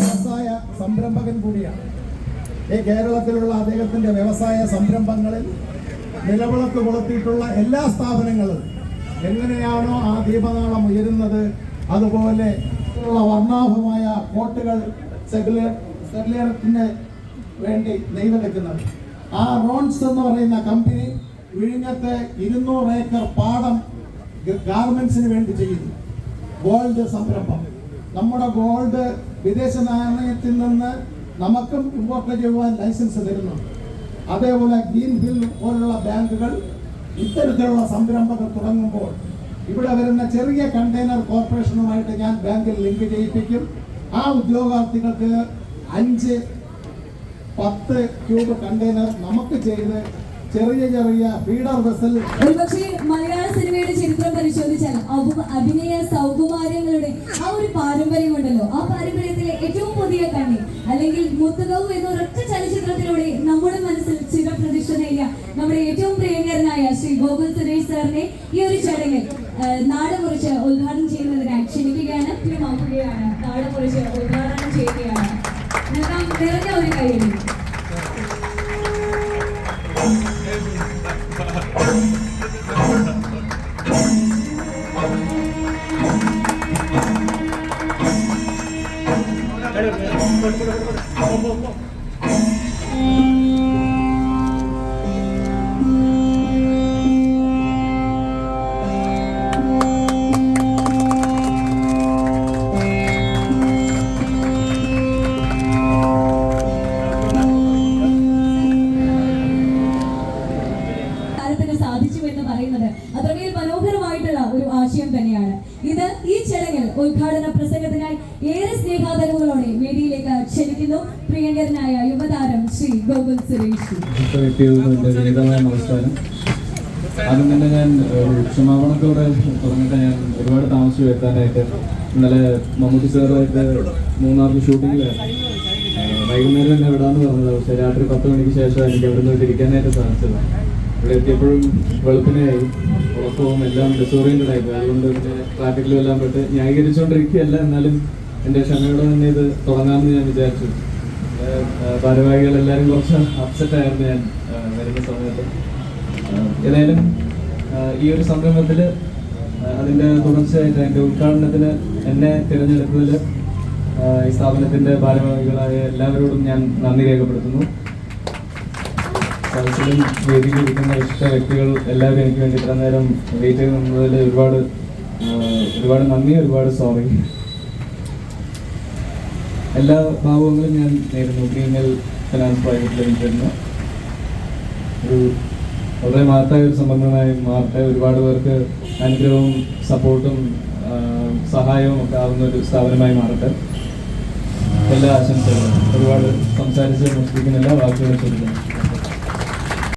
വ്യക്തിയാണ് ഈ കേരളത്തിലുള്ള അദ്ദേഹത്തിന്റെ വ്യവസായ സംരംഭങ്ങളിൽ നിലവിളക്ക് കൊളുത്തിയിട്ടുള്ള എല്ലാ സ്ഥാപനങ്ങളും എങ്ങനെയാണോ ആ ദീപനാളം ഉയരുന്നത് അതുപോലെ ഉള്ള വർണാഭമായ കോട്ടുകൾ സെഗുലറത്തിന് വേണ്ടി നെയ്തെടുക്കുന്നത് ആ റോൺസ് എന്ന് പറയുന്ന കമ്പനി വിഴിഞ്ഞത്തെ ഇരുന്നൂറ് ഏക്കർ പാടം ഗാർമെന്റ്സിന് വേണ്ടി ചെയ്യുന്നു. ഗോൾഡ് സംരംഭം. നമ്മുടെ ഗോൾഡ് വിദേശ നാണയത്തിൽ നിന്ന് നമുക്കും ഇമ്പോർട്ട് ചെയ്യുവാൻ ലൈസൻസ് തരുന്നുണ്ട്. അതേപോലെ ഗ്രീൻ ഹിൽ പോലുള്ള ബാങ്കുകൾ ഇത്തരത്തിലുള്ള സംരംഭങ്ങൾ തുടങ്ങുമ്പോൾ ഇവിടെ വരുന്ന ചെറിയ കണ്ടെയ്നർ കോർപ്പറേഷനുമായിട്ട് ഞാൻ ബാങ്കിൽ ലിങ്ക് ചെയ്യിപ്പിക്കും. ആ ഉദ്യോഗാർത്ഥികൾക്ക് അഞ്ച് പത്ത് ക്യൂബ് കണ്ടെയ്നർ നമുക്ക് ചെയ്ത് ചെറിയ ചെറിയ ഫീഡർ വെസൽ ഒരുപക്ഷെ മലയാള സിനിമയുടെ ചരിത്രം പരിശോധിച്ചാൽ അഭിനയ സൗകുമാര്യങ്ങളുടെ ആ ഒരു പാരമ്പര്യമുണ്ടല്ലോ ആ പാരമ്പര്യത്തിലെ കണ്ണി അല്ലെങ്കിൽ മുത്തകവ് എന്ന ഒരൊറ്റ ചലച്ചിത്രത്തിലൂടെ നമ്മുടെ മനസ്സിൽ ചിരപ്രതിഷ്ഠ നേടിയ നമ്മുടെ ഏറ്റവും പ്രിയങ്കരനായ ശ്രീ ഗോകുൽ സുരേഷ് സാറിനെ ഈ ഒരു ചടങ്ങിൽ ആ, നാട് കുറിച്ച് ഉദ്ഘാടനം ചെയ്യുന്നതിനായി ക്ഷണിക്കുകയാണ്. പ്രിയമാക്കുകയാണ് നാട് കുറിച്ച് ഉദ്ഘാടനം ചെയ്യുകയാണ്. നൽകാം നിറഞ്ഞ ഒരു കൈയ്യടി. കാലത്തിന് സാധിച്ചു എന്ന് പറയുന്നത് അത്രമേൽ മനോഹരമായിട്ടുള്ള ഒരു ആശയം തന്നെയാണ്. ഇത് ഈ ചടങ്ങിൽ ഉദ്ഘാടന പ്രസംഗത്തിനായി ഏറെ സ്നേഹാദരവുകളോടെ വേദിയിലേക്ക് ക്ഷണിക്കുന്നു പ്രിയങ്കരനായ യുവതാരം ശ്രീ ഗോകുൽ സുരേഷ്. നമസ്കാരം. ആദ്യം തന്നെ ഞാൻ ക്ഷമാപണത്തോടെ തുടങ്ങിയിട്ട് ഞാൻ ഒരുപാട് താമസിച്ചു എത്താനായിട്ട് ഇന്നലെ മമ്മൂട്ടി സാറുമായിട്ട് മൂന്നാറിൽ ഷൂട്ടിങ്ങിലായിരുന്നു വൈകുന്നേരം തന്നെ വിടാന്ന് പറഞ്ഞത്. പക്ഷേ രാത്രി പത്ത് മണിക്ക് ശേഷം എനിക്ക് അവിടെ നിന്ന് തിരിക്കാനായിട്ട് സാധിച്ചത്. ഇവിടെ എത്തിയപ്പോഴും വെളുപ്പിനെയായി. ഉറക്കവും എല്ലാം ഡിസോറിയന്റഡ് ആയിരുന്നു അതുകൊണ്ട് പിന്നെ ട്രാഫിക്കിലും എല്ലാം പെട്ട് ന്യായീകരിച്ചുകൊണ്ടിരിക്കുകയല്ല എന്നാലും എന്റെ ക്ഷമയോടെ തന്നെ ഇത് തുടങ്ങാമെന്ന് ഞാൻ വിചാരിച്ചു. എല്ലാവരും കുറച്ച് അപ്സെറ്റ് ആയിരുന്നു ഞാൻ വരുന്ന സമയത്ത്. ഏതായാലും ഈ ഒരു സംരംഭത്തിൽ അതിന്റെ തുടർച്ചയായിട്ട് എന്റെ ഉദ്ഘാടനത്തിന് എന്നെ തിരഞ്ഞെടുത്തതിൽ ഈ സ്ഥാപനത്തിന്റെ ഭാരവാഹികളായ എല്ലാവരോടും ഞാൻ നന്ദി രേഖപ്പെടുത്തുന്നു. സദസ്സിലും വേദിയിൽ ഇരിക്കുന്ന ഇഷ്ട വ്യക്തികൾ എല്ലാവരും എനിക്ക് വേണ്ടി ഇത്ര നേരം വെയിറ്റ് ചെയ്ത് നിന്നതിൽ ഒരുപാട് ഒരുപാട് നന്ദി ഒരുപാട് സോറി എല്ലാ ഭാവങ്ങളും ഞാൻ നേരുന്നു. ഗ്രീനൽ ഫിനാൻസ് പ്രൈവറ്റ് ലിമിറ്റഡിന് ഒരു വളരെ മഹത്തായ ഒരു സംബന്ധമായി മാറട്ടെ. ഒരുപാട് പേർക്ക് അനുഗ്രഹവും സപ്പോർട്ടും സഹായവും ഒക്കെ ആവുന്ന ഒരു സ്ഥാപനമായി മാറട്ടെ. എല്ലാ ആശംസകളും. ഒരുപാട് സംസാരിച്ച് മുസ്ലിക്കുന്നില്ല എല്ലാ വാക്കുകളും ചോദിക്കുന്നു